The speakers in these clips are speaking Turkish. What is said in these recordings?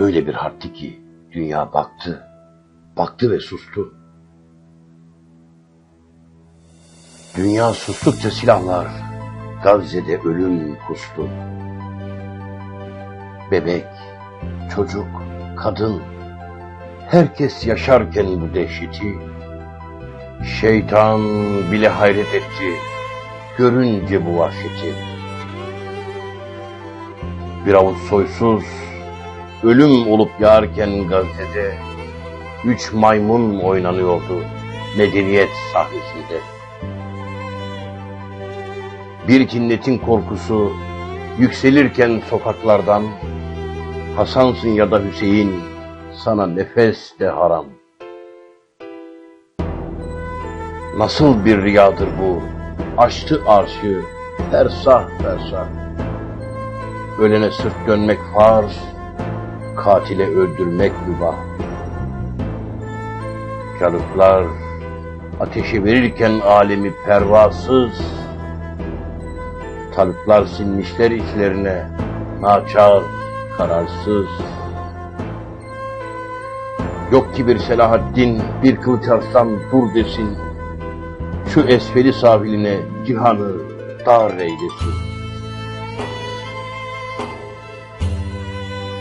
Öyle bir harpti ki dünya baktı, baktı ve sustu. Dünya sustukça silahlar Gazze'de ölüm kustu. Bebek, çocuk, kadın, herkes yaşarken bu dehşeti, şeytan bile hayret etti görünce bu vahşeti. Bir avuç soysuz, ölüm olup yağarken Gazze'de, üç maymun oynanıyordu medeniyet sahnesinde. Bir cinnetin korkusu yükselirken sokaklardan, Hasansın ya da Hüseyin, sana nefes de haram. Nasıl bir riyadır bu, açtı arşı, fersah fersah. Ölene sırt dönmek farz, katile öldürmek mübah. Çalıklar ateşe verirken alemi pervasız, Talıklar sinmişler içlerine, naçar, kararsız. Yok ki bir Selahaddin, bir kılıç arslan dur desin, şu esfeli sahiline cihanı dar eylesin.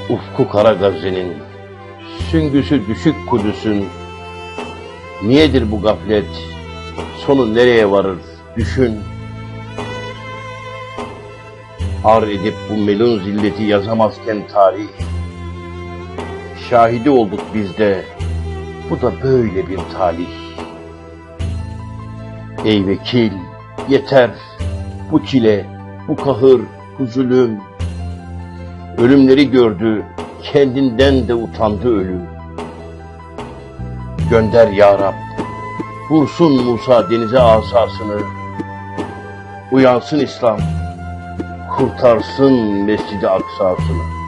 Ufku kara Gazze'nin, süngüsü düşük Kudüs'ün, niyedir bu gaflet, sonu nereye varır düşün. Ar edip bu melun zilleti yazamazken tarih, şahidi olduk biz de, bu da böyle bir talih. Ey vekil, yeter, bu çile, bu kahır, bu zulüm. Ölümleri gördü, kendinden de utandı ölüm. Gönder ya Rab, vursun Musa denize asasını. Uyansın İslam, kurtarsın Mescid-i Aksa'sını.